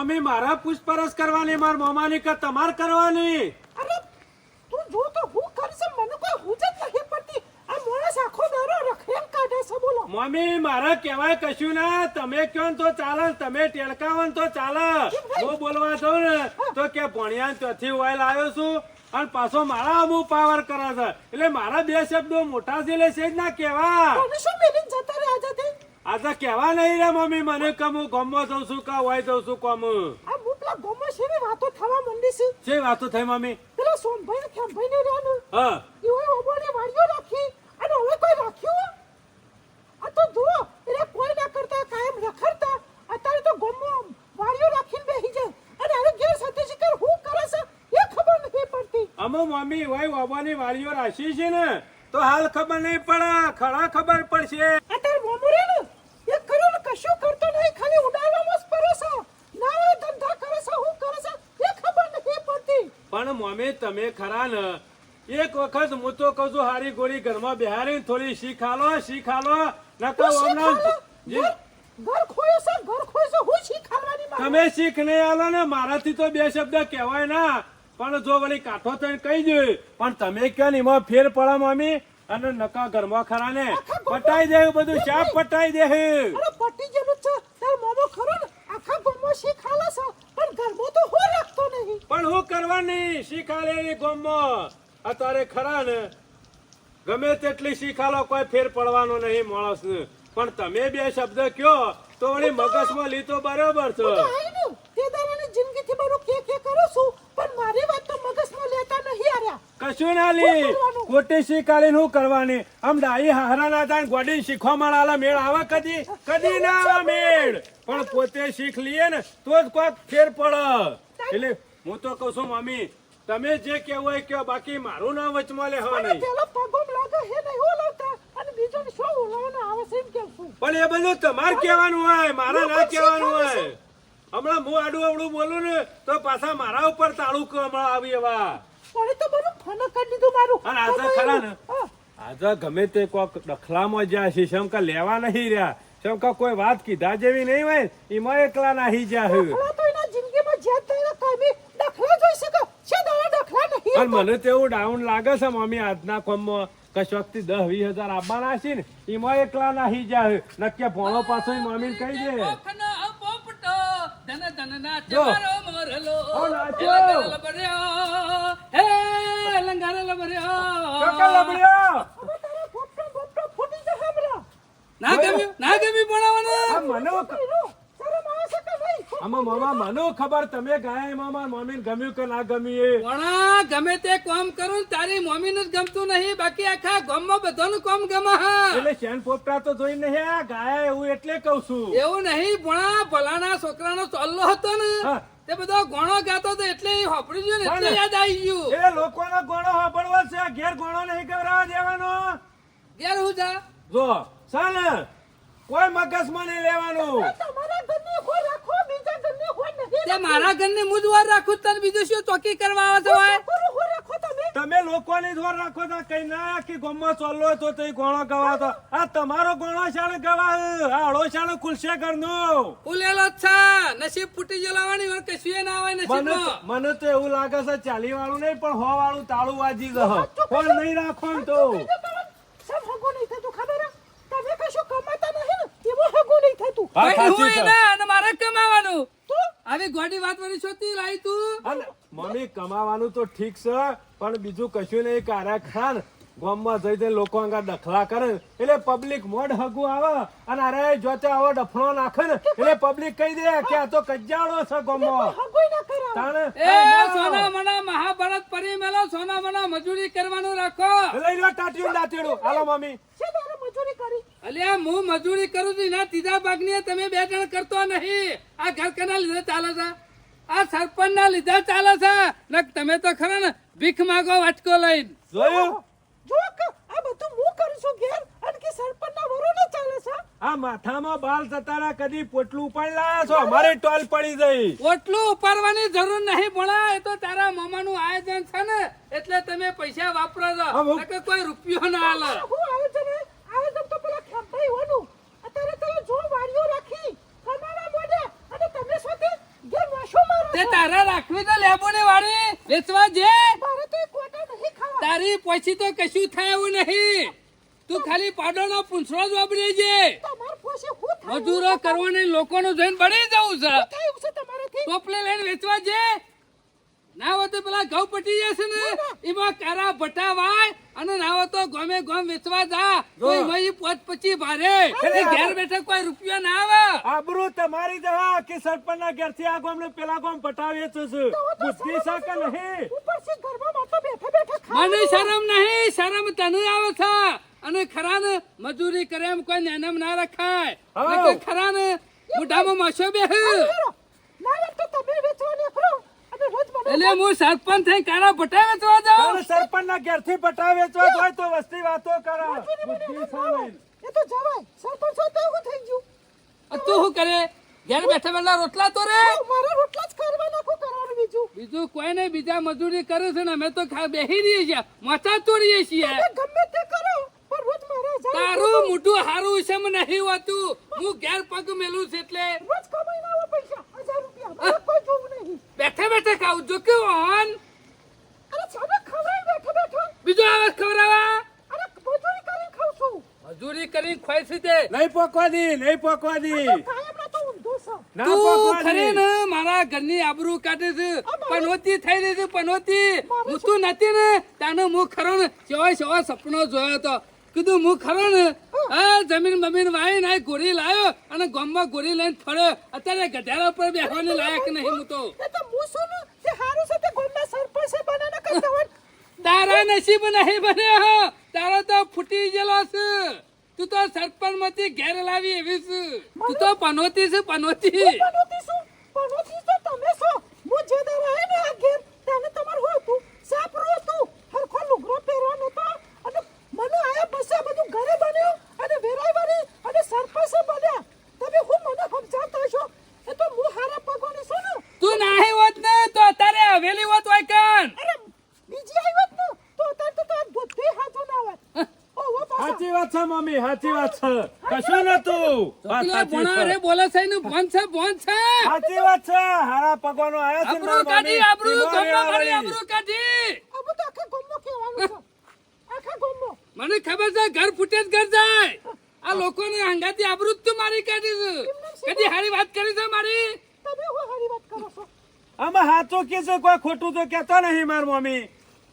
Mummy મારા પૂછપરછ કરવાની માર મોમાની કે તમાર કરવાની. અરે તું જો તો હું કરશે મને કોઈ હુજ જ નહીં પડતી. આ મોણસ આખો દારો રખેમ કાઢે છે બોલો. મમ્મી મારા કહેવાય કશું ના. તમે કયો તો ચાલે તમે ટેલકાવો તો ચાલે. હું બોલવા દઉં ને તો કે ભણ્યા ત્યાંથી ઓઇલ આવ્યો છું અને પાછો મારા અમુક પાવર કરે છે. એટલે મારા બે શબ્દો મોટા છે એટલે છે જ ના કેવા તને શું મેલીને જતા રે આજથી આ તો કેવા નહીં રે મમ્મી. મને કે હું ગમો જઉં છું કે હોય જઉં છું કોમ? આ ગમ છે ને વાતો થવા મંડી છે. છે વાતો થઈ મમ્મી? પેલા સોનભાઈ ને ખેમભાઈ ને. રાનું હા. એઓએ ઓબોને વાડીઓ રાખી અને હવે કોઈ રાખ્યું આ તો જુઓ એટલે કોઈ ના કરતા કાયમ રખડતા. અત્યારે તો ગમો વાડીઓ રાખીને બેહી જાય. અને હવે ઘેર સાથે શિકાર હું કરે છે એ ખબર નથી પડતી. અમો મમ્મી હોય બાબાની વાડીઓ રાશી છે ને તો હાલ ખબર નહીં પડે ખરા ખબર પડશે. અત્યારે મોમરે ને ને કશું કરતો નહીં ખાલી ઉડાડવામાં જ પરો છો. ના ધંધા કરો છો હું કરો છો એ ખબર નથી પડતી. પણ મમ્મી તમે ખરા ને? એક વખત હું તો કહું છું હારી ગોળી ઘરમાં બિહારી થોડી શીખાલો શીખાલો. નકર હમણાં ઘર ખોયો છે ઘર ખોયો છે હું શીખાડવાની તમે શીખ નહીં આલો ને મારાથી તો બે શબ્દ કહેવાય ના. પણ જો વળી કાઠો થઈને કહી દે પણ તમે ક્યાં ને એમાં ફેર પડા મમ્મી? અને નકા ઘરમાં ખરા ને? પટાઈ દે બધું શાક પટાઈ દે અરે પટી જેવું જ છે તાર મોમો ખરો ને ગામમાં શીખાલે છે પણ ગરબો તો હું રાખતો નહીં. પણ હું કરવાની શીખાલેલી ગોમમાં અત્યારે ખરા ને ગમે તેટલી શીખાલો કોઈ ફેર પડવાનો નહીં માણસ ને. પણ તમે બે શબ્દ કયો તો વળી મગજમાં લીધો બરાબર છે. હું તો તે દાડાની જિંદગીથી મારું કે કે કરું છું પણ મારી વાત તો મગજમાં લેતા નહીં આર્યા કશું ના લી. ખોટી શીખાલી શું કરવાની? આમ ડાઈ હારા ના થાય ગોડી શીખવા મળે મેળ આવે કદી? કદી ના આવા મેળ. પણ પોતે શીખ લઈએ ને તો જ કોઈક ફેર પડે. એટલે હું તો કહું છું મમ્મી તમે જે કેવું હોય કે બાકી મારું ના વચમાં લે હવે નહીં. પણ એ બધું તમારે કહેવાનું હોય મારા ના કહેવાનું હોય. હમણાં હું આડું અવડું બોલું ને તો પાછા મારા ઉપર તાળું હમણાં આવી એવા. પણ તો બધું ફન કરી દીધું મારું. અને આ તો ખરા ને? આજે ગમે તે કોક દખલામાં જ્યાં છે કા લેવા નહીં રહ્યા શંકા કોઈ વાત કીધા જેવી નહીં હોય એમાં એકલા નાહી જા હે. તો એના જિંદગીમાં જ્યાં થઈને કાયમી દખલા જોઈ શકે છે દાડા દખલા નહીં પણ મને તેવું ડાઉન લાગે છે મમ્મી આજના કોમમાં કશોકથી દસ વીસ હજાર આપવાના છે ને એમાં એકલા નાહી જા હે. નક્કી ભોણો પાછો મમ્મી કહી દે ધન ધન નાચે મોરલો. ઓ નાચો. લબડ્યો, હે લંગર લબડ્યો. લબડ્યો. હવે તારા પોપટો પોપટો ફૂટી જશે હમણાં ના ગમ્યું? ના ભણાવવાનું? કે આમાં મામા મને ખબર તમે ગાય મામા મમ્મી ગમ્યું કે ના ગમ્યું એ? ભણા ગમે તે કામ કરું તારી મમ્મી જ ગમતું નહીં. બાકી આખા ગામમાં બધાનું કામ ગમે એટલે શેન પોપટા તો જોઈ નહીં આ ગાય એવું એટલે કહું છું. એવું નહીં ભણા ભલાના છોકરાનો ચોલ્લો હતો ને. તે બધો ગોણો ગાતો હતો એટલે એ હોપડી ગયું ને એટલે યાદ આવી ગયું. એ લોકોનો ગોણો હોપડવો છે. ઘેર ગોણો નહીં કરાવવા દેવાનો. ઘેર હું જા? જો. ચાલે કોઈ મગજમાં નહીં લેવાનું તમારા ઘરની હોય રાખો બીજા ઘરની હોય નથી તે મારા ઘરની મુજવાર રાખું તને બીજું શું ચોકી કરવા આવો છો ભાઈ રાખો તમે તમે લોકોની જોર રાખો તો કઈ ના આખી ગામમાં ચોલ્લો તો તે ગોણો ગવા તો આ તમારો ગોણો શાળ ગવા આ હળો શાળ ખુલશે ઘરનું ફૂલેલો જ છે નસીબ ફૂટી જલાવાની વાર કશું ના આવે મને નસીબમાં મને તો એવું લાગે છે ચાલી વાળું નહીં પણ હો વાળું તાળું વાજી ગયો કોણ નહીં રાખો તો સબ હકો નહીં થતું ખબર તમે કશું કમાતા નહીં ને. એવું હગું નહીં થતું. હા, ભાઈ સાચી હું છે. એના અને મારે કમાવાનું. તો? આવી ગોડી વાત વાળી છોતી લાઈ તું? અને મમ્મી કમાવાનું તો ઠીક છે પણ બીજું કશું નહીં કારા ખાન ગામમાં જઈ જઈને લોકો અંગા દખલા કરે. ને, એટલે પબ્લિક મોઢ હગું આવે અને અરે જોતે આવો ડફણો નાખે ને. એટલે પબ્લિક કહી દે કે આ તો કજ્જાળો છે ગામમાં. હગું ના કરાવે. તાણે? એ સોના મના મહાભારત પરી મેલો સોના મના મજૂરી કરવાનું રાખો. લઈ લો ટાટિયું ને હાલો મમ્મી. છે મજૂરી કરી? અલ્યા હું મજૂરી કરું છું એના ત્રીજા ભાગની તમે બે જણ કરતો નહીં. આ ઘર કના લીધે ચાલે છે. આ સરપંચ ના લીધે ચાલે છે. ને તમે તો ખરા ને ભીખ માગો વાટકો લઈને. જોયું? જો આ બધું હું કરું છું ઘેર અને કે સરપંચના વરોને ચાલે છે? આ માથામાં બાલ જતારા કદી પોટલું ઉપાડી લાયા છો? અમારી ટોલ પડી ગઈ. ઓટલું ઉપાડવાની જરૂર નહીં ભણા એ તો તારા મામાનું આયોજન છે ને. એટલે તમે પૈસા વાપરો છો. કોઈ રૂપિયો ના હાલે હું આયોજન હે? આયોજન તો પેલા ખેમભાઈ હોનું અત્યારે તમે જો વાડીઓ રાખી કમાવા મોડે અને તમે શું તે તો વાળી વેચવા જે. તારી પછી તો કશું થાય એવું નહીં. તું ખાલી પાડોનો પૂંછડો જ વાપરી છે મજૂરો કરવાની લોકોનું જોઈને બળી જવું છે. ટોપલે લઈને વેચવા જે. ના હોય તો પેલા ઘઉં પટી જશે ને. એમાં કારા ભટા વાય. અને નાવો તો ગમે ગમ વેચવા જા. કોઈ એમાં પોચ પછી ભારે. ઘેર બેઠે કોઈ રૂપિયા ના આવે. આબરૂ તમારી જવા કે સરપંચના ઘેરથી આ ગામને પેલા ગામ પટાવે છે બુદ્ધિ સાક નહીં? ઉપરથી ઘરમાં માથા બેઠા બેઠા મને શરમ નહીં શરમ તને આવે છે. અને ખરા ને મજૂરી કરે એમ કોઈ નેનમ ના રખાય. ખરા ને મોઢામાં માસો. ના તો મને એટલે હું સરપંચ થઈ કારા ભટા સરપંચના ઘેરથી પટા વેચવા હોય તો વસ્તી વાતો કરો. બુદ્ધિ એ તો જવાય. સરપંચ હોય તો એવું થઈ ગયું. તું શું કરે? ઘેર બેઠા બેઠા રોટલા તો રે મારા રોટલા જ કરવા નાખો કરવાનું બીજું. બીજું કોઈ નહીં બીજા મજૂરી કરે છે ને અમે તો બેહી રહીએ છીએ. મચા તોડીએ છીએ. ગમે તે કરો પણ રોજ મારે તારું મોટું હારું છે મને નહીં હોતું. હું ઘેર પગ મેલું છું એટલે. રોજ કમાઈને આવો પૈસા. હજાર રૂપિયા. મારે કોઈ જોવું નહીં. બેઠા બેઠા ખાવ જો કે ઓન. અરે ચાલો બીજો આવાજ ખવડાવા. અરે મજૂરી કરીને ખાઉં છું. મજૂરી કરીને ખોઈ છે તે. નહીં પોકવા દી નહીં પોકવા દી. તો ખરી ને મારા ઘરની આબરૂ કાઢે છે. પનોતી થઈ રહી છે પનોતી. હું તું નથી ને તાનો હું ખરો ને સેવા સેવા સપનો જોયો તો કીધું હું ખરો ને આ જમીન બમીન વાઈ ના ગોરી લાયો અને ગામમાં ગોરી લઈને ફર્યો. અત્યારે ગધેડા પર બેસવાની લાયક નહીં હું તો. એ તો હું શું ને જે હારું છે તે ગોમના સરપંચ બનાના કરતા હોય તારા નસીબ નહીં બન્યો હો. તારો તો ફૂટી ગયેલો છે. તું તો સરપંચમાંથી ઘેર લાવી એવી છે તું તો પનોતી છે પનોતી. પનોતી તો તમે છો. હું જે દર આયો ને આ ઘેર તેને તમારું સાપરું હતું? હરખો લુગડો પહેરવાનો હતો અને મને આયા પછી બધું ઘરે બન્યું અને વેરાઈ બની અને સરપંચ બન્યા. તમે હું મને સમજાવતા છો? એ તો હું હારા પગોની છું તું નાહી હોત ને તો અત્યારે હવેલી હોત હોય કાન અરે બીજી આવ્યો ને તો અત્યારે તો તાર બુદ્ધિ હાજુ ના સાચી વાત છે મમ્મી સાચી વાત છે. કશું નતું ભણા રે છે બોલે છે ને ભણ છે ભણ છે. સાચી વાત છે. હારા પગવાનો આયા છે આબરૂ કાઢી આબરૂ આબરૂ બધું આખા છે. આખા મને ખબર છે ઘર ફૂટે જ ઘર જાય. આ લોકોને હંગાતી આબરૂ જ તું મારી કાઢી છે. કદી હારી વાત કરી છે મારી? તમે હું હારી વાત કરો છો? આમાં હાચો કે છે કોઈ ખોટું તો કેતો નહીં માર મમ્મી.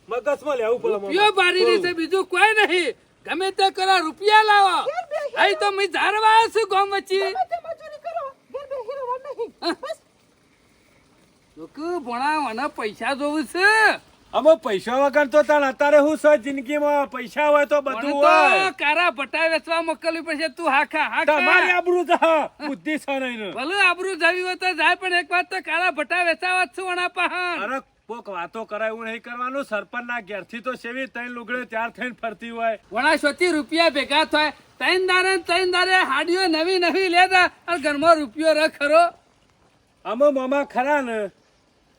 મગજમાં લેવું પડે રૂપિયો બારી રહેશે બીજું કોઈ નહીં. ગમે તે કરો રૂપિયા લાવો. અહીં તો મેં ધારવા છું ગામ વચ્ચે. ભણાવવાના પૈસા જોવું છે. અમે પૈસા વગર તો તાણ અત્યારે હું છે જિંદગીમાં પૈસા હોય તો બધું હોય. કારા ભટા વેચવા મોકલવી પડશે તું હાખા તમારી હાખા આબરૂ છે બુદ્ધિ છે નહીં ને. ભલે આબરૂ જવી હોય તો જાય પણ એક વાત તો કારા ભટા વેચાવા જ છું પહાણ અરે કોક વાતો કરાય એવું નહીં કરવાનું. સરપંચ ના ઘેરથી તો સેવી ત્રણ લુગડે ત્યાર થઈને ફરતી હોય. વણા સોથી રૂપિયા ભેગા થાય. ત્રણ દારે ત્રણ દારે હાડીઓ નવી નવી લેતા અને ઘરમાં રૂપિયો ર ખરો. અમે મામા ખરા ને.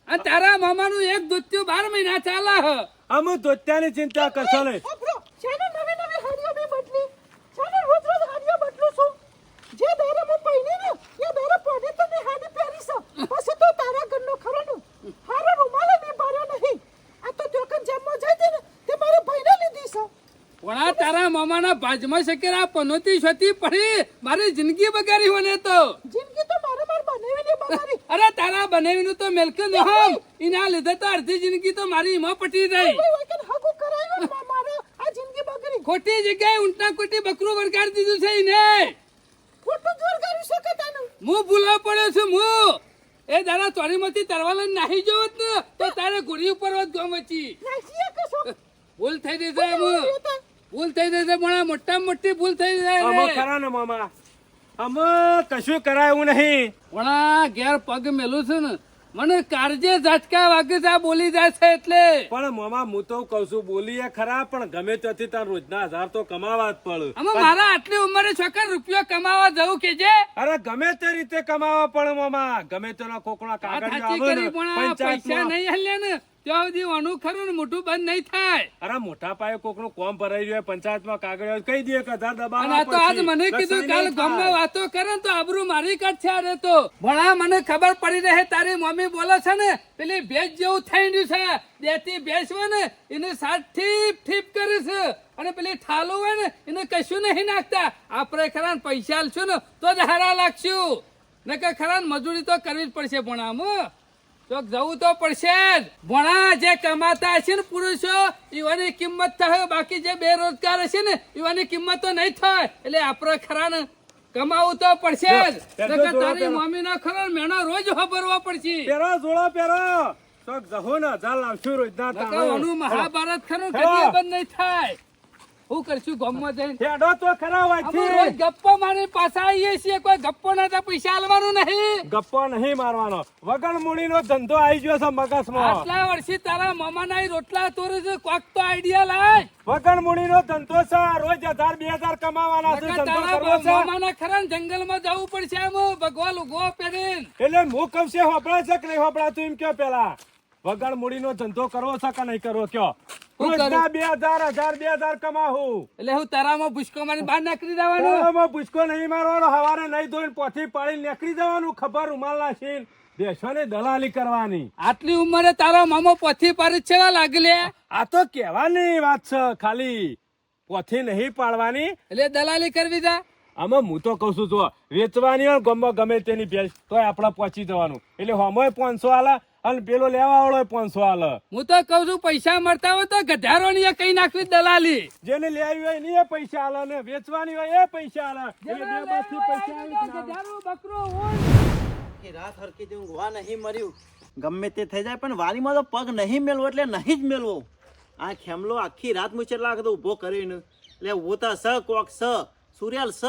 અને તારા મામાનું એક દોત્યું બાર મહિના ચાલે હ. અમે દોત્યાની ચિંતા કરશો ને નવી નવી હાડીઓ બી બદલી. ચાલો રોજ રોજ હાડીઓ બદલું છું. જે દારા હું પહેરી ને એ દારા પડે તો ને હાડી પહેરી છે. પછી તો તારા ઘરનો ખરો ને. હારો રૂમાલ બી ભર્યો નહીં. આ તો જોકન જેમમાં જઈ હતી ને તે મારે ભાઈને લીધી છે. વણા તારા મામાના ભાજમાં શકેરા પનોતી છતી પડી. મારી જિંદગી બગાડી મને તો. જિંદગી તો મારે માર બનાવીને બગાડી. અરે તારા બનાવીનું તો મેલકે નહમ ઇના લીધે તો અડધી જિંદગી તો મારી એમાં પટી ગઈ હકુ કરાયો મારો મા- આ જિંદગી બગડી. ખોટી જગ્યાએ ઊંટના કોટી બકરું વળગાડી દીધું છે એને. ખોટું જોર કર્યું છે કે તને? હું ભૂલવા પડ્યો છું હું. એ દાડા ચોરીમાંથી તરવા તરવાલ નાહી જવો ને. તો તારે ઘોડી ઉપર વાત ગમ શું ભૂલ થઈ જશે એમ. ભૂલ થઈ જશે પણ મોટા મોટી ભૂલ થઈ અમે જાય ખરા ને મામા? અમે કશું કરાય એવું નહીં. પણ ઘેર પગ મેલું છે ને મને કારજે ઝટકા વાગે છે બોલી જાય છે એટલે. પણ મામા હું તો કઉ છું બોલીએ ખરા પણ ગમે ત્યાંથી તાર રોજના હજાર તો કમાવા જ પડે. અમે મારા આટલી ઉંમરે છોકરા રૂપિયો કમાવા જવું કે જે? અરે ગમે તે રીતે કમાવા પડે મામા. ગમે તેના કોકના કાગળ પૈસા નહીં હલ્યા ને. ત્યાં સુધી ખરું ને મોટું બંધ નહીં થાય. અરે મોટા પાયે કોકનું કોમ ભરાઈ રહ્યું હોય પંચાયતમાં કાગળ કહી દે કે હજાર અને તો આજ મને કીધું કાલ ગામમાં વાતો કરે ને તો આબરૂ મારી કાઢશે અરે તો. ભણા મને ખબર પડી રહે તારી મમ્મી બોલે છે ને પેલી ભેજ જેવું થઈ ગયું છે. દેતી ભેંસ હોય ને એને સાત ઠીપ ઠીપ કરે છે. અને પેલી ઠાલો હોય ને એને કશું નહીં નાખતા. આપણે ખરા પૈસા આલશું ને તો જ હારા લાગશું. ને કે ખરા મજૂરી તો કરવી જ પડશે ભણામાં ચોક જવું તો પડશે જ. ભણા જે કમાતા હશે ને પુરુષો એવાની કિંમત થાય બાકી જે બેરોજગાર હશે ને એવાની કિંમત તો નહીં થાય. એટલે આપણે ખરા ને કમાવું તો પડશે જ. તારી મમ્મી નો ખરો મેણો રોજ ભરવો પડશે. પેરો જોડો પેરો તો જહો ને જાલ આવશું રોજ ના. મહાભારત ખરું. કદી બંધ નહીં થાય. હું કરશું? ગામમાં જઈને હેડો તો ખરા અમે છે રોજ ગપ્પો મારી પાછા આવીએ છીએ. કોઈ ગપ્પો ના તો પૈસા આલવાનું નહીં. ગપ્પો નહીં મારવાનો. વગર મૂડીનો ધંધો આવી ગયો છે મગજમાં. આટલા વર્ષથી તારા મામાના રોટલા તોરે છે કોક તો આઈડિયા લાય. વગર મૂડીનો ધંધો છે રોજ હજાર બે હજાર કમાવાના છે ધંધો કરવો છે. મામાના ખરા જંગલમાં જવું પડશે એમ. ભગવાન ઉગો પેરીન એટલે હું કહું છે હોપડા છે કે નહીં હોપડાતું એમ કયો પેલા? વગર મૂડીનો ધંધો કરવો છે કે નહીં કરવો? કયો? રોજના બે હજાર હજાર બે હજાર કમાવું. એટલે હું તારામાં ભૂસકો મારી બહાર નીકળી દેવાનું તારામાં ભૂસકો નહીં મારવાનો હવારે નહીં ધોઈને પોથી પાડી નીકળી જવાનું ખબર રૂમાલ નાખીને બેસવાની દલાલી કરવાની. આટલી ઉંમરે તારો મામો પોથી પાડી છેવા લાગલે આ તો કહેવાની વાત છે ખાલી પોથી નહીં પાડવાની. એટલે દલાલી કરવી જા. આમાં હું તો કઉ છું જો વેચવાની હોય ગમે ગમે તેની ભેંસ તોય આપણે પહોંચી જવાનું. એટલે હમોય પાંચસો આલે અને પેલો લેવા વાળો પાંચસો હાલ. હું તો કઉ છું પૈસા મળતા હોય તો ગધારો ની કઈ નાખવી દલાલી. જેને લેવી હોય ને એ પૈસા હાલ ને વેચવાની હોય એ પૈસા હાલ. રાત હરકી દઉં વા નહીં મર્યું ગમે તે થઈ જાય પણ વારીમાં તો પગ નહીં મેળવો એટલે નહીં જ મેળવો આ ખેમલો આખી રાત મુચર કેટલા વખત ઊભો કરીને. એટલે ઉતા સ કોક સ સૂર્યાલ સ.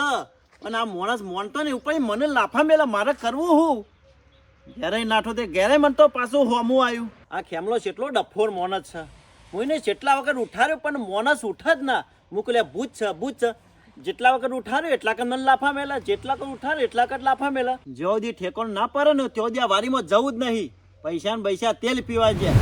અને આ માણસ મોનતો ને ઉપર મને લાફા મેલા મારે કરવું હું? ઘેરે નાઠો તે ઘેરે મને તો પાછું હોમું આવ્યું આ ખેમલો કેટલો ડફોર મોનસ છે. એને જેટલા વખત ઉઠાડ્યો પણ મોનસ ઉઠ જ ના. મૂકલે ભૂત છે ભૂત છે. જેટલા વખત ઉઠાર્યો, એટલા કદ મને લાફા મેલા. જેટલા કદ ઉઠાર્યો, એટલા કદ લાફા મેલા. જ્યાં સુધી ઠેકોણ ના પડે ને ત્યાં સુધી આ વારીમાં જવું જ નહીં. પૈસા ને પૈસા તેલ પીવા જાય.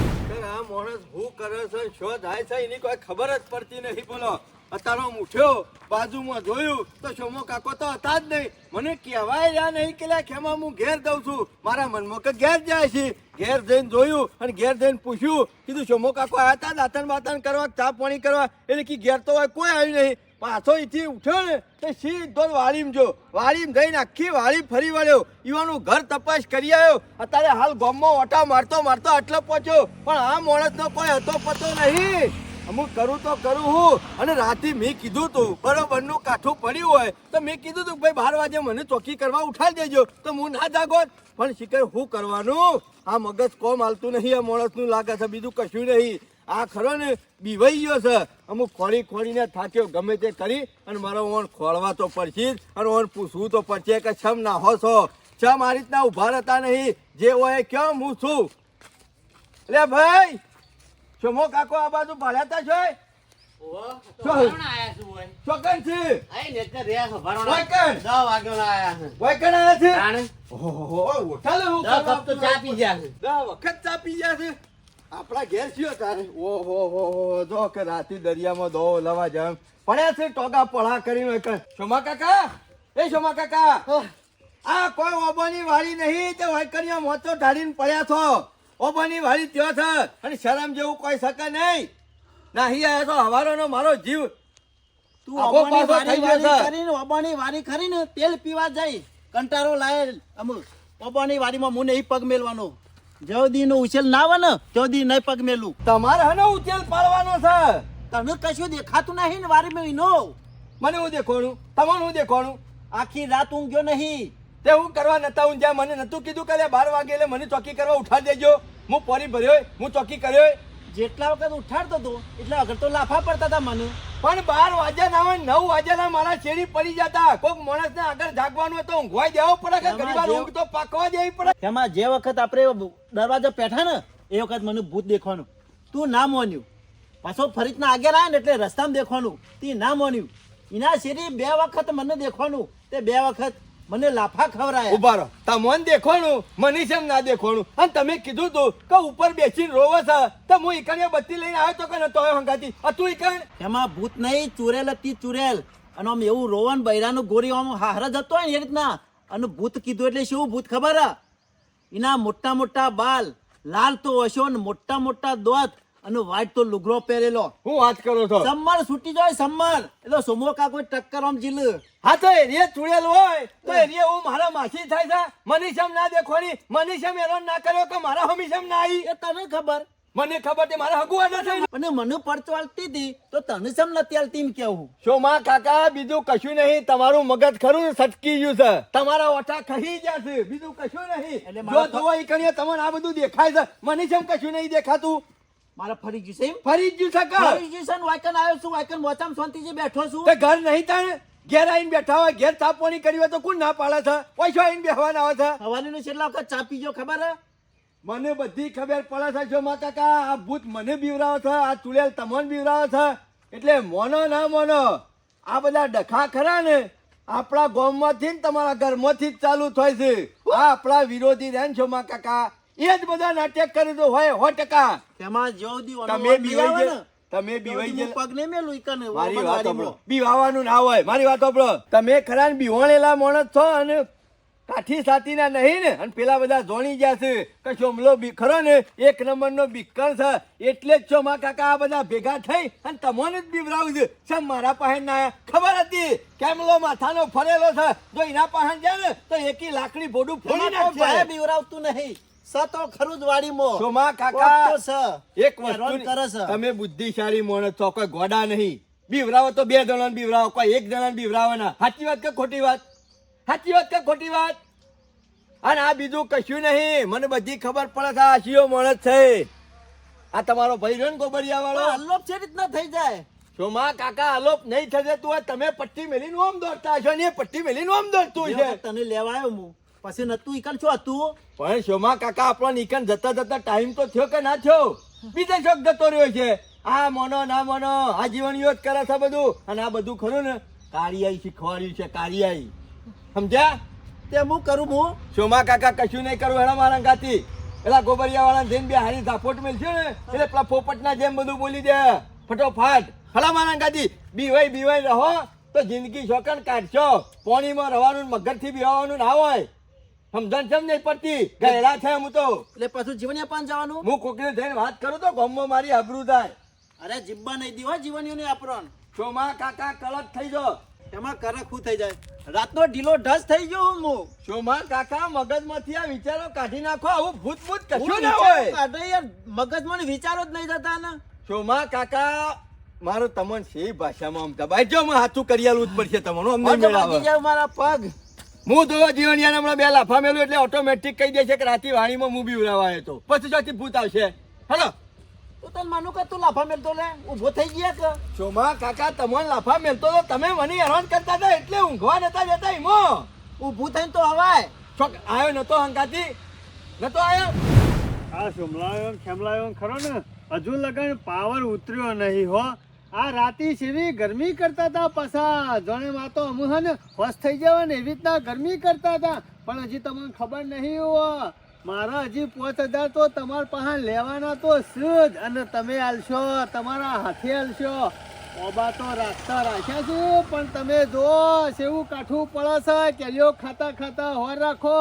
આ માણસ ભૂ કરે છે શું થાય છે, એની કોઈ ખબર જ પડતી નથી બોલો. અત્યારે હું ઉઠ્યો, બાજુમાં જોયું તો શોમો કાકો તો હતા જ નહીં. મને કહેવાય રહ્યા નહીં કે ખેમા હું ઘેર દઉં છું. મારા મનમાં કે ઘેર જાય છે. ઘેર જઈને જોયું અને ઘેર જઈને પૂછ્યું, કીધું શોમો કાકો આવ્યા હતા દાંતણ બાતણ કરવા, ચા પાણી કરવા? એટલે કે ઘેર તો હોય, કોઈ આવ્યું નહીં. પાછો અહીંથી ઉઠ્યો ને, તે સીધો વાળીમ જો વાળીમ જઈને આખી વાળી ફરી વળ્યો. ઈવાનું ઘર તપાસ કરી આવ્યો. અત્યારે હાલ ગામમાં ઓટા મારતો મારતો આટલો પહોંચ્યો. પણ આ માણસનો કોઈ હતો પતો નહીં. અમુક કરું તો કરું હું. અને રાતે મેં કીધું તું, બરોબરનું કાઠું પડ્યું હોય, તો મેં કીધું તું ભાઈ બાર વાગે મને ચોકી કરવા ઉઠાડી દેજો. તો હું ના જાગોત. પણ શિકર શું કરવાનું? આ મગજ કોમ હાલતું નહીં, આ માણસનું લાગે છે બીજું કશું નહીં. આ ખરો ને, બીવાઈ ગયો છે. અમુક ખોળી ખોળીને થાક્યો, ગમે તે કરી, અને મારો ઓણ ખોળવા તો પડશે જ, અને ઓણ પૂછવું તો પડશે કે છમ ના હો છો? છમ આ રીતના ઊભા રહેતા નહીં. જે હોય કેમ હું છું? એટલે ભાઈ! શોમો કાકો આ બાજુ ભાડ્યા તા છો? ચોકન છે આયા વખત ચા પી ગયા છે. આપણા ઘેર છીએ તારે. ઓહો હો હો જો કે રાતી દરિયામાં દો લવા જમ પડ્યા છે ટોગા પળા કરીને કે શોમા કાકા? એ શોમા કાકા? આ કોઈ ઓબોની વાળી નહીં તે વાયકણિયા મોચો ઢાળીને પડ્યા છો. ઓબોની વાળી ત્યો છે. અને શરમ જેવું કોઈ શકે નહીં. નાહી આયા તો હવારોનો મારો જીવ. તું આબો પાછો થઈ વારી ગયો છે. કરીને અબાણી વારી કરીને તેલ પીવા જાય કંટારો લાય. અમુક અબાણી વારીમાં હું નહીં પગ મેલવાનો. જ્યાં દી નો ઉછેલ ના આવે ને ત્યાં દી નહીં પગ મેલું. તમારે હનો ઉછેલ પાડવાનો છે? તને કશું દેખાતું નહીં ને વારીમાં નો મને હું દેખોણું? તમને હું દેખોણું? આખી રાત ઊંઘ્યો નહીં. તે હું કરવા નતા હું જ્યાં મને નતું કીધું કે બાર વાગે એટલે મને ચોકી કરવા ઉઠાડી દેજો. હું પોરી ભર્યો હું ચોકી કર્યો જેટલા વખત ઉઠાડતો હતો એટલા વખત તો લાફા પડતા હતા મને. પણ બાર વાગ્યા ના હોય નવ વાગ્યા ના મારા શેરી પડી જતા. કોઈક માણસ ને આગળ જાગવાનું તો ઊંઘવાઈ દેવો પડે કે ઘણી વાર ઊંઘ તો પાકવા દેવી પડે? એમાં જે વખત આપણે દરવાજા બેઠા ને એ વખત મને ભૂત દેખવાનું. તું ના મોન્યું. પાછો ફરીતના આગળ આવ્યા ને એટલે રસ્તામાં દેખવાનું. તે ના મોન્યું. એના શેરી બે વખત મને દેખવાનું. તે બે વખત મને લાફા ખવરાય. ઊભા રહો. તમોન દેખોણું મને કેમ ના દેખોણું? અને તમે કીધું તું કે ઉપર બેસીને રોવો છે. તો હું ઈકણીએ બત્તી લઈને આવ્યો તો કે નતો આવ્યો હંગાતી આ તું ઈકણ? એમાં ભૂત નહીં ચુરેલ હતી ચુરેલ. અને આમ એવું રોવન બૈરાનું ગોરી આમ હાર જ હતો ને એ રીતના. અને ભૂત કીધું એટલે શું ભૂત ખબર? એના મોટા મોટા બાલ લાલ તો હશો ને મોટા મોટા દોત. અને વાઈટ તો લુગડો પહેરેલો. હું વાત કરો છો સમર છૂટી જાય સમર એટલે સોમો કાકો ટક્કર આમ જીલ હા તો એરિયે ચુડેલ હોય તો એરિયે હું મારા માસી થાય છે. મને શેમ ના દેખવાની મને શેમ એનો ના કર્યો કે મારા હમી શેમ ના આવી એ તને ખબર? મને ખબર છે મારા હગુઆ ના થઈ અને મને પડતો આલતી હતી તો તને સમ નથી આલતી એમ કેવું? શોમા કાકા બીજું કશું નહીં તમારું મગજ ખરું સટકી ગયું છે. તમારા ઓઠા ખહી ગયા છે બીજું કશું નહીં. જો જોવા ઈ તમને આ બધું દેખાય છે. મને કેમ કશું નહીં દેખાતું? મારા ફરી ગયું છે એમ? ફરી ગયું છે કા ફરી ગયું છે વાયકન આવ્યો છું વાયકન મોચામ શાંતિથી બેઠો છું. તે ઘર નહીં તાણે? ઘેર આવીને બેઠા હોય ઘેર તાપવાની કરી હોય તો કોણ ના પાડે છે? પૈસા આવીને બેહવાના આવે છે. હવાલીનો છેલ્લા વખત ચાપી જો ખબર હે? મને બધી ખબર પડે છે જો માતા કાકા આ ભૂત મને બીવરાવો છે આ ચુડેલ તમને બીવરાવો છે. એટલે મોનો ના મોનો આ બધા ડખા ખરા ને? આપણા ગામમાંથી ને તમારા ઘરમાંથી જ ચાલુ થાય છે. આ આપણા વિરોધી રહે ને છો મા કાકા એ જ બધા નાટક કરી દો હોય સો ટકા. તેમાં જો દી તમે બીવાવે ગયા તમે ને, બીવાઈ ગયા પગ નહીં મેલું ઈકન મારી વાત. સાંભળો. બીવાવાનું ના હોય મારી વાત સાંભળો. તમે ખરા બીવાણેલા માણસ છો અને કાઠી સાતીના નહીં ને અને પેલા બધા જોણી ગયા છે કશો શોમલો બી ખરો ને એક નંબરનો બીકર છે એટલે જ છો મા કાકા આ બધા ભેગા થઈ અને તમને જ બીવરાવું છે. સમ મારા પાસે ના? ખબર હતી કેમલો માથાનો ફરેલો છે? જો એના પાસે જાય ને તો એકી લાકડી ભોડું ફોડી નાખશે? બીવરાવતું નહીં? સ તો ખરું જ વાડીમાં શોમા કાકા એક વસ્તુ કરે છે. તમે બુદ્ધિશાળી માણસ છો કોઈ ગોડા નહીં. બીવરાવો તો બે જણાને બીવરાવો કોઈ એક જણાને બીવરાવવાના સાચી વાત કે ખોટી વાત? સાચી વાત કે ખોટી વાત? અને આ બીજું કશું નહીં. મને બધી ખબર પડે છે આ શિયો માણસ છે. આ તમારો ભાઈ રહ્યો ને ગોબરિયા વાળો અલોપ છે રીતના થઈ જાય. સોમા કાકા અલોપ નહીં થશે તું તમે પટ્ટી મેલીને ઓમ દોડતા હશો ને પટ્ટી મેલીને ઓમ દોડતું દોરતું છે. તને લેવાયો હું. પછી નતું ઈકન શું હતું? પણ શોમા કાકા આપણો નીકળ જતા જતા ટાઈમ તો થયો કે ના થયો? બીજા શોખ જતો રહ્યો છે. આ મોનો ના મોનો આ જીવન જ કરે છે બધું. અને આ બધું ખરું ને? કારિયાઈ શીખવાડ્યું છે કારિયાઈ સમજ્યા? તે હું કરું હું? શોમા કાકા કશું નહીં કરું હેડા મારા ગાતી પેલા ગોબરિયા વાળા જઈને બે હારી ઝાપોટ મેલશે ને? એટલે પેલા પોપટના જેમ બધું બોલી દે. ફટોફાટ. હલા મારા ગાતી બીવાય બીવાય રહો. તો જિંદગી શોકન કાઢશો. પોણીમાં રહેવાનું મગજથી બીવાનું ના હોય. સમજણ કેમ નહીં પડતી ગયેલા છે હું તો. એટલે પાછું જીવન પાન જવાનું? હું કોકને જઈને વાત કરું તો ગામમાં મારી આબરૂ થાય અરે જીબ્બા નહીં દીવા જીવનીઓને આપરણ. ચોમા કાકા કલક થઈ જો એમાં કરખું થઈ જાય? રાતનો ઢીલો ઢસ થઈ ગયો હું હું શોમા કાકા મગજમાંથી આ વિચારો કાઢી નાખો આવું ભૂત ભૂત કશું ના હોય કાઢે યાર મગજમાં વિચારો જ નહીં જતા ને ચોમા કાકા મારો તમન શી ભાષામાં આમ દબાઈ જો હું હાથું કરી જ પડશે તમારું અમને મેળાવે. મારા પગ. હું તો જીવન યાર હમણાં બે લાફા મેલું એટલે ઓટોમેટિક કહી દેશે કે રાતી વાણીમાં હું બી ઉડાવાયો તો. પછી જોથી ભૂત આવશે. હેલો. તું તને માનું કે તું લાફા મેલતો લે? ઊભો થઈ ગયા કે ચોમા કાકા તમને લાફા મેલતો તો તમે મને હેરાન કરતા હતા એટલે ઊંઘવા નતા જતા ઈમો. ઊભું થઈને તો હવાય છોક આવ્યો નતો હંકાતી નતો આવ્યો આ સુમલાયો ખેમલાયો ખરો ને હજુ લગન પાવર ઉતર્યો નહીં હો. આ રાતી સેવી ગરમી કરતા હતા પાછા. જોણે માં તો અમુ હે ને હોશ થઈ જવા ને એવી રીતના ગરમી કરતા હતા પણ હજી તમને ખબર નહીં હો મારા હજી પાંચ હજાર તો તમારા પાસે લેવાના તો સુધ. અને તમે આલશો, તમારા હાથે આલશો. ઓબા તો રાખતા રાખ્યા છે, પણ તમે જો સેવું કાઠું પડે છે કેરીઓ ખાતા ખાતા હોર રાખો.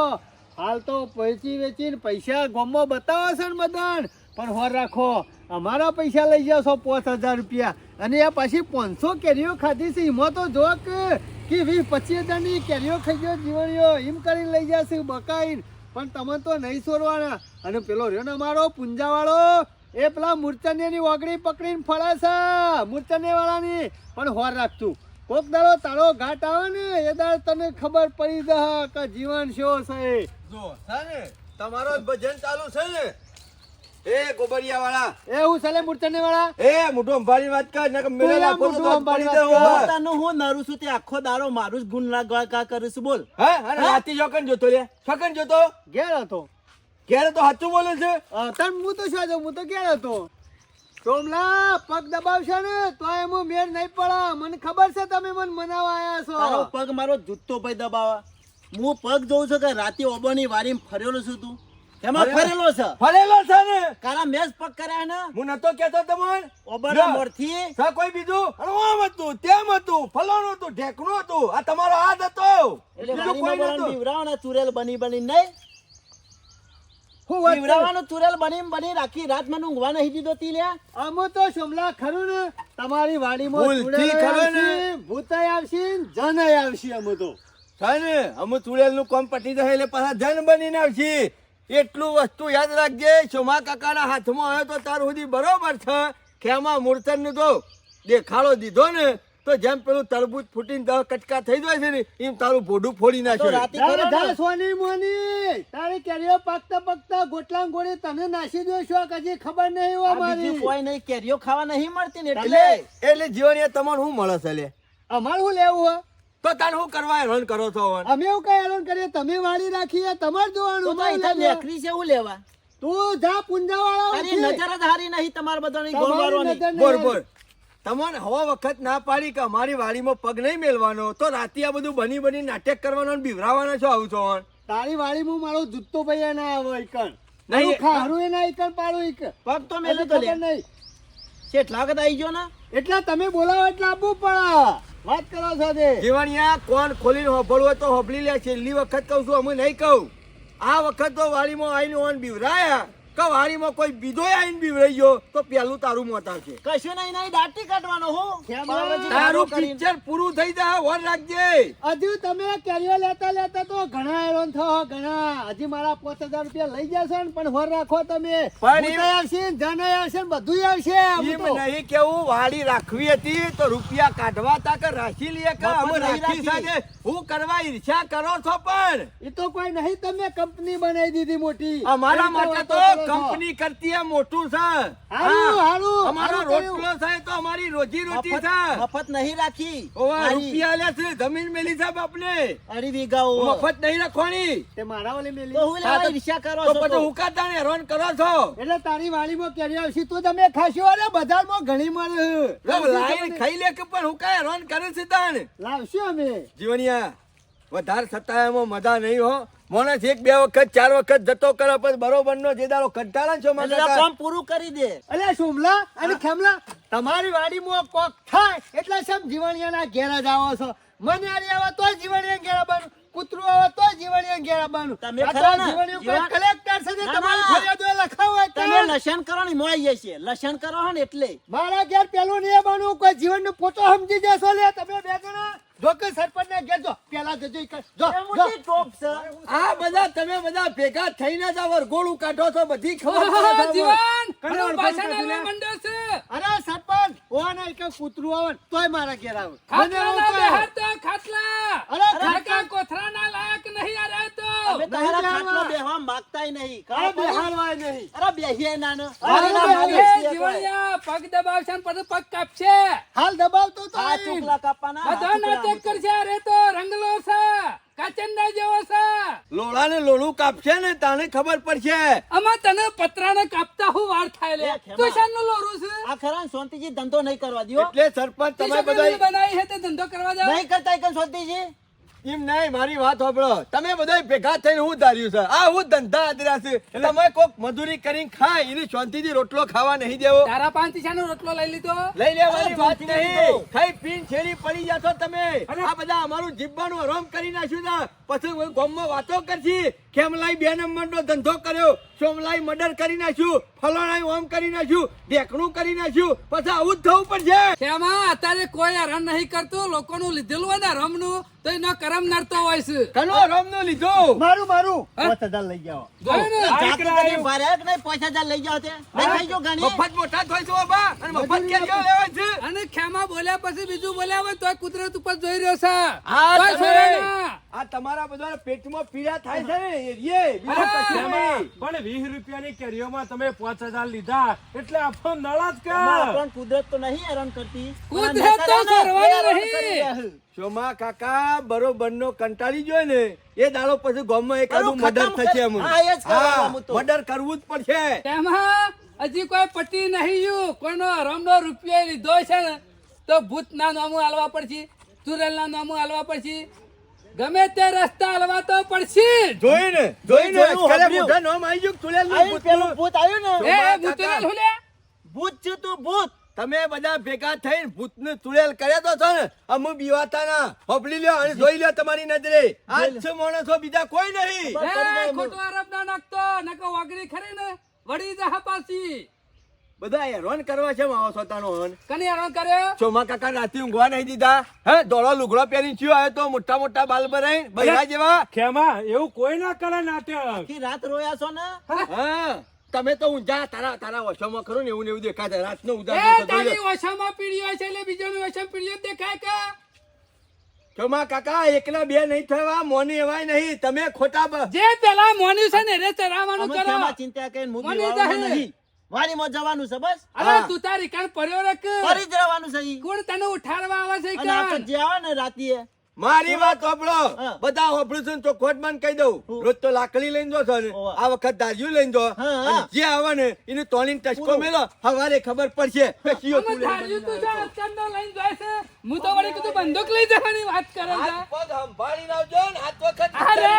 હાલ તો વેચી વેચીને પૈસા ગોમમાં બતાવો છે ને બધાને. પણ હોર રાખો, અમારા પૈસા લઈ છો પાંચ હજાર રૂપિયા. અને એ પછી પાંચસો કેરીઓ ખાધી છે, એમાં તો જો કે વીસ પચીસ હજારની કેરીઓ ખાઈ ગયો જીવણીઓ. એમ કરીને લઈ જશે બકાઈને. પણ તમે તો નહીં છોડવાના અને પેલો રહ્યો ને અમારો પુંજાવાળો, એ પેલા મૂર્ચન્યની ઓગળી પકડીને ફળે છે મૂર્ચન્ય પણ હોર રાખતું કોક દાડો તારો ઘાટ આવે ને, એ દાડ તને ખબર પડી જશે કે જીવન શું છે. જો, છે તમારો ભજન ચાલુ છે ને. એ ગોબરિયા વાળા એ હું સલે મૂર્ચન્ય વાળા એ મોટો અંબાડી વાત કર ને મેળો લાખો તો અંબાડી વાત કર. હું નરું છું તે આખો દારો મારું જ ગુણ લાગવા કા કરું છું બોલ. હે? અને રાતે જોકન જોતો લે છકન જોતો? ઘેર હતો. ક્યારે તો સાચું બોલે છે. તન હું તો શું હું તો ઘેર હતો. સોમલા પગ દબાવશે ને તો એમ મેળ નહીં પડે. મને ખબર છે તમે મને મનાવા આયા તારો છો પગ મારો જૂતો ભાઈ દબાવા. હું પગ જોઉં છું કે રાતે ઓબોની વારીમાં ફરેલો છું તું? એમાં ફરેલો? છે. ફરેલો છે ને? કારા મેચ પક કર્યા ને? હું નતો કેતો તમને? લ્યો. મોરથી. સા કોઈ બીજું? અરે આમ હતું તેમ હતું ફલાણું હતું ઢેકણું હતું. આ તમારો હાથ હતો. એટલે કોઈ નતો. બીવરાવાના ચુરેલ બની બની નહીં. હું વાત ચુરેલ બની બની રાખી રાત મને ઊંઘવા નહીં દીધો તી લ્યા. અમે તો સોમલા ખરું ને? તમારી વાડીમાં ચૂડેલો ને? ભૂતાય આવશે જનય આવશે અમે તો. છે ને? અમે ચુડેલનું કામ પટી જાય એટલે પાછા જન બનીને આવશે. એટલું વસ્તુ યાદ રાખજે સોમા કાકાના હાથમાં આવ્યો તો તાર સુધી બરોબર છે. ખેમા મૂર્તનનું તો દેખાડો દીધો ને તો જેમ પેલું તરબૂચ ફૂટીને દહ કટકા થઈ જાય છે ને એમ તારું ભોડું ફોડી નાખ્યો? સોની મોની. તારી કેરીઓ પાકતા પાકતા ગોટલા ગોળી તને નાસી દો છો કજી ખબર નહીં હોય મારી. કોઈ નહીં કેરીઓ ખાવા નહીં મળતી ને એટલે એટલે જીવન એ તમારે શું મળે છે લે? અમારે શું લેવું હો? તો તાર શું કરવા હેરાન કરો છો? અમે એવું કઈ હેરાન કરીએ? તમે વાળી રાખીએ તમારે જોવાનું તો અમારે અહીંથી છે એવું લેવા? તું જા પુંજા વાળા તારી નજર જ હારી નહીં તમારા બધાની ગોળ મારવાની. બોર બોલ તમને હવા વખત ના પાડી કે અમારી વાડીમાં પગ નહીં મેલવાનો? તો રાતે આ બધું બની બની નાટક કરવાનો અને બિવરાવાનો છો આવું છો? તારી વાડીમાં મારો જૂતો ભાઈ ના આવે ઈકણ. નહીં. ખારું એ ના ઈકણ પાડું પગ તો મેલે તો લે. નહીં. કેટલા વખત આવી ગયો ને? એટલે તમે બોલાવો એટલે આપવું પડે. વાત કરો સાથે. જીવણિયા, કોણ ખોલીને હોભળવું હોય તો હોભળી લે છેલ્લી વખત કહું છું અમે નહીં કહું. આ વખત તો વાડીમાં આવીને ઓન બિવરાયા. કે વાડીમાં કોઈ બીજો આવીને બિવરાઈ ગયો તો પેલું તારું મોત આવશે. કશું નહીં નહીં દાટી કાઢવાનો હું. તારું પિક્ચર પૂરું થઈ જાય વર રાખજે. હજુ તમે કેરીઓ લેતા લેતા તો ઘણા હેરાન થો ઘણા. હજી મારા પાંચ હજાર રૂપિયા લઈ જશે ને પણ હોર રાખો તમે. પણ આવશે ને આવશે બધું આવશે એમ નહીં કેવું વાડી રાખવી હતી તો રૂપિયા કાઢવા તા કે રાખી લઈએ કે અમે રાખી રાખી. હું કરવા ઈચ્છા કરો છો પણ? એ તો કોઈ નહીં તમે કંપની બનાવી દીધી મોટી. અમારા માટે તો. કંપની કરતી હે મોટું છે. હારું. હારું, અમારો રોટલો છે તો અમારી રોજી રોટી છે. મફત નહીં રાખી. ઓવા રૂપિયા લે છે. જમીન મેલી છે બાપને અઢી વીઘાઓ મફત નહીં રાખવાની. તે મારા વાલી મેલી. તો હું લેવા ઈર્ષ્યા કરો છો તો? હુકાતા ને હેરાન કરો છો? એટલે તારી વાડીમાં કેરી આવશે તો તમે ખાશો. અરે બજારમાં ઘણી મળે. લાઈન ખાઈ લે કે પણ હું કાંઈ હેરાન કરે છે તાણ? લાવશું અમે. જીવનિયા વધારે સતાયામાં મજા નહીં હો. માણસ એક બે વખત ચાર વખત જતો કરે પછી બરોબર નો જે કંટાળે છો મને કામ પૂરું કરી દે. અલ્યા સોમલા અને ખેમલા તમારી વાડીમાં કોક થાય એટલે સમ જીવણિયાના ઘેરા જ આવો છો? મને આરી આવે તો જીવણિયા ઘેરા બનું કૂતરું આવે તો જીવણિયા ઘેરા બનું તમે ખરા? જીવણિયું કોઈ કલેક્ટર છે ને તમારી ફરિયાદો લખાવો તમે લસણ કરો ને મોઈ છે. લસણ કરો હો ને એટલે. મારા ઘેર પેલું નહીં બનવું કોઈ જીવનનું પોતો સમજી જશો લે. તમે બે જણા જો સરપંચ ને ઘેર જો. પેલા જજો જો ટોપ છે. આ બધા તમે બધા ભેગા થઈને જ આ ગોળું કાઢો છો બધી ખબર જીવન. કને પાછા માંડ્યો છે. અરે સરપંચ ઓને કે કૂતરું આવે તોય મારા ઘેર આવે. તો ખાટલા અરે ખાકા કોથરા ના લાયક નહીં આ તો અમે તમારા નહીં બેહવા માંગતાય નહીં. અરે ખબર નહીં. અરે બેહીએ ના ને. અરે અરે ના બેહીએ. માગે એ છીએ કોઈ. જીવણિયા પગ દબાવશે ને પછી પગ કાપશે. હાલ દબાવતો તો આ ચૂકલા કાપવાના, બધા નાટક કરશે અરે તો રંગલો છે કાચંડા જેવો છે. લોળા ને લોળું કાપશે ને તને ખબર પડશે. આમાં તને પતરાને કાપતા હું વાર થાય લે. તું શાનું લોરું છે. આ ખરા શાંતિજી ધંધો નહીં કરવા દો એટલે સરપંચ તમે બધા બનાવી હે તે ધંધો કરવા જાવ નહીં કરતા એકમ શાંતિજી એમ નહીં મારી વાત સાંભળો. તમે બધા ભેગા થઈને હું ધાર્યું છે. આ હું ધંધા આદરા છે. તમે કોક મજૂરી કરીને ખાય એની શાંતિથી રોટલો ખાવા નહીં દેવો. તારા પાંચ શાનો રોટલો લઈ લીધો? લઈ લેવાની મારી વાત નહીં. ખાઈ પીન છેડી પડી જશો તમે. આ બધા અમારું જીવવાનું હરામ કરી નાખ્યું ના પછી ગામમાં વાતો કરશી. ખેમલાઈ બે નંબરનો ધંધો કર્યો સોમલાઈ મર્ડર કરી નાખ્યું ફલાણાઈ ઓમ કરી નાખ્યું ઢેકણું કરી નાખ્યું પછી આવું જ થવું પડશે શેમાં અત્યારે કોઈ હરણ નહીં કરતું લોકોનું લીધેલું હોય ને રમનું તો એનો કરમ નડતો હોય છે કનો રમનું લીધું મારું મારું? પાંચ હજાર લઈ જાઓ જોયું ને? જાતું બધી ભારે કે નહીં? પૈસા હજાર લઈ જાઓ તે. નહીં ખાઈ જો ઘણી? મફત મોટા થાય છે બાબા અને મફત કેરીઓ લેવા છે અને ખેમા બોલ્યા પછી બીજું બોલ્યા હોય તોય કુદરત ઉપર જોઈ રહ્યો છે તમે-. આ તમારા બધા પેટમાં પીડા થાય છે ને એ રીએ, બીજું અરે, કશું નહીં. પણ વીસ રૂપિયાની કેરીઓમાં તમે પાંચ હજાર લીધા એટલે આપણો નળ જ એમાં કે કુદરત તો નહીં હેરાન કરતી. કુદરત તો નકર હે ને, સરવાની એ હેરાન નહીં. કરી કાકા બરોબર નો કંટાળી ગયો ને એ દાડો પછી ગામમાં એક આદું મર્ડર થશે. મર્ડર કરવું જ પડશે. તેમાં હજી કોઈ પટ્ટી નહીં યુ કોઈનો રમનો રૂપિયો લીધો છે ને તો ભૂત ના નામું હાલવા પડશે ચુરેલ ના નામું હાલવા પડશે. ગમે તે રસ્તા હલવા તો પડશે. જોઈને જોઈને ખરે મોઢા નોમ આવી ગયો ચુડેલનું નું પેલું ભૂત આવ્યું ને? એ ભૂતોને લૂલ્યા? ભૂત છે તું ભૂત. તમે બધા ભેગા થઈને ભૂતને તુળેલ કર્યા તો છો ને? અમુ બીવાતા ના હોપલી લ્યો અને જોઈ લ્યો તમારી નજરે. આ છે માણસો બીજા કોઈ નહીં. ખોટો આરોપ ના નાખતો. નકો વાગડી ખરે ને વળી જા પાછી બધા હેરાન કરવા છે માવો સોતાનો હન. કને હેરાન કર્યો? ચોમા કાકા રાતે ઊંઘવા નહીં દીધા હે? ધોળો લુગડો પહેરી ચિયો આવ્યો તો મોટા મોટા બાલ ભરાઈ બૈરા જેવા. ખેમા એવું કોઈ ના કરે નાટક. આખી રાત રોયા છો ને? હા તમે તો ઊંઝા તારા તારા ઓછામાં ખરો ને એવું ને એવું દેખાય છે રાતનો એ ઉદાસ તારી ઓછામાં પીડ્યો છે એટલે બીજાની ઓછામાં પીડ્યો જ દેખાય કે? ચોમા કાકા એકલા બે નહીં થવા મોની એવાય નહીં. તમે ખોટા બ- જે પેલા મોની છે ને એને ચરાવવાનું કરો. ચિંતા કે મને નહીં. વાડીમાં જવાનું છે બસ? અરે તું તારી કાન પડ્યો રખ. ફરી જવાનું છે કોણ તને ઉઠાડવા આવે છે અને આ તો કાન? જે આવે ને રાતીએ. મારી વાત હોભળો હા. બધા ઓપરેશન ચોખ્ખોટ બંધ કહી દઉં. રોજ તો લાકડી લઈને જો છો ને આ વખત દાજ્યું લઈને જો. અને જે આવે ને એને તોલીને ટચકો મેલો. હવારે ખબર પડશે કે કયો તું લઈને તું આવ્યો. અત્યારનો લઈને જાય છે. હું તો વળી કીધું બંદૂક લઈ જવાની વાત કરે છે. હાથ પગ સંભાળી લાવજો ને આ વખત અરે!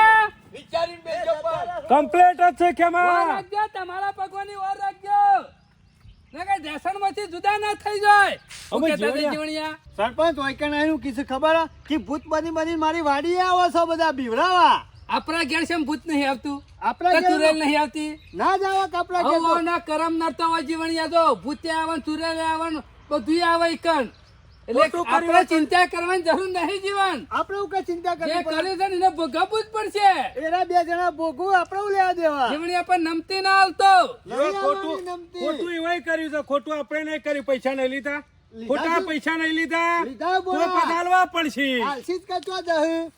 કમ્પ્લેટ જ છે ખેમા રાખજો તમારા ભગવાનની ઓર રાખજો. નકરમાંથી જુદા ના થઈ જાય. અમે જીવણિયા. સરપંચ ઓયકણ આવ્યું કીધું ખબર હે? કે ભૂત બની બની મારી વાડી આવો છો બધા બીવરાવા આપણા ઘેર છે ભૂત નહીં આવતું? આપણા કે ઘેર તુરેલ નહીં આવતી? ના જાવા કપડા કે ના કરમ નડતા હોય જીવણિયા તો ભૂતે આવન તુરેલ આવે ને બધું આવે ઈકણ એટલે ખોટું આપણે ચિંતા કરવાની જરૂર નહીં જીવન. આપણે એવું કઈ ચિંતા કરવી પડે? છે એને ભોગવવું જ પડશે. એના બે જણા ભોગવું આપણે એવું લેવા દેવા. જીવણી આપણે નમતી ના હાલતો ખોટું ખોટું એવાય કર્યું છે. ખોટું આપણે નહીં કર્યું. પૈસા નહીં લીધા. ખોટા પૈસા નહીં લીધા. તો બોલા. પડશે. આલસી જ કચવા દહ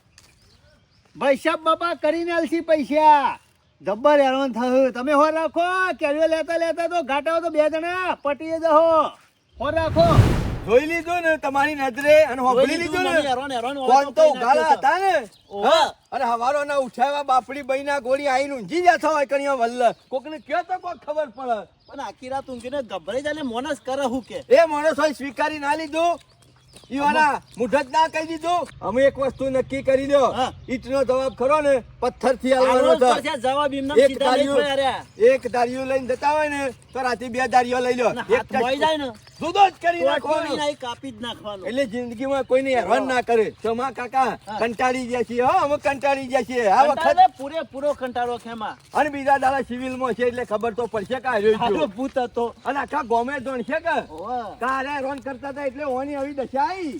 ભાઈસાબ બાપા કરીને આલસી પૈસા. જબ્બર હેરાન થયું. તમે હોર રાખો. કેરીઓ લેતા લેતા તો ઘાટાઓ તો બે જણા પટીએ જહો હોર રાખો. જોઈ લીધું ને તમારી નજરે અને હોભળી લીધું ને? કોણ તો ઉઘાડા હતા ને. અને હવારો ના ઉઠાવ્યા બાપડી બઈ ના ગોળી આઈને ઊંઘી જતા હોય કણિયા વલ્લ કોકને કયો તો કોક ખબર પડે. પણ આખી રાત ઊંઘીને ગભરાઈ જાય મોનસ કરે હું કે? એ માણસો સ્વીકારી ના લીધું. ઈવાના મુઢત ના કહી દીધું? અમે એક વસ્તુ નક્કી કરી દો. ઈટનો જવાબ ખરો ને પથ્થરથી આલો આલવાનો છે. જવાબ એમને એક દારિયું. એક દારિયો લઈને જતા હોય ને તો રાતે બે દારિયો લઈ લો. એક મોઈ જાય ને. જુદો જ કરી નાખવાનો. કાપી જ નાખવાનો. એટલે જિંદગીમાં કોઈને હેરાન ના કરે. ચોમા કાકા કંટાળી ગયા છીએ હો અમે કંટાળી ગયા છીએ. આ વખત પૂરે પૂરેપૂરો કંટાળો ખેમા અને બીજા દાડા સિવિલમાં છે એટલે ખબર તો પડશે કે આવ્યો ભૂત હતો. અને આખા ગોમે જોણ છે કે? કારે રોન કરતા હતા એટલે ઓની આવી દશા 哎。